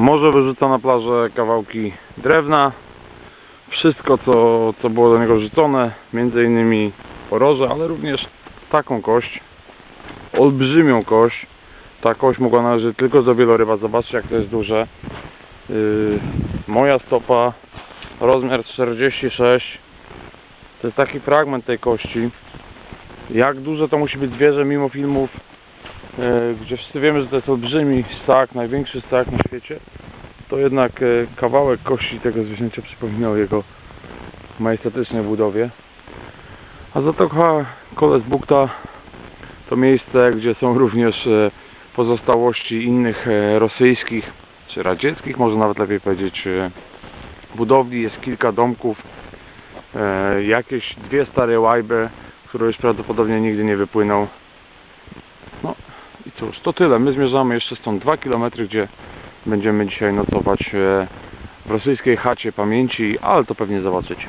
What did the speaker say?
Może wyrzuca na plażę kawałki drewna. Wszystko co, co było do niego wrzucone, między innymi poroże, ale również taką kość. Olbrzymią kość. Ta kość mogła należeć tylko do wieloryba. Zobaczcie jak to jest duże. Yy, moja stopa, rozmiar 46. To jest taki fragment tej kości. Jak duże to musi być zwierzę mimo filmów, gdzie wszyscy wiemy, że to jest olbrzymi ssak, największy ssak na świecie, to jednak e, kawałek kości tego zwierzęcia przypominał jego majestatycznej budowie. A Zatoka Koles Bukta to miejsce, gdzie są również e, pozostałości innych e, rosyjskich czy radzieckich, może nawet lepiej powiedzieć, e, budowli. Jest kilka domków, e, jakieś dwie stare łajby, które już prawdopodobnie nigdy nie wypłyną. I cóż, to tyle. My zmierzamy jeszcze stąd 2 km, gdzie będziemy dzisiaj nocować e, w rosyjskiej chacie pamięci, ale to pewnie zobaczycie.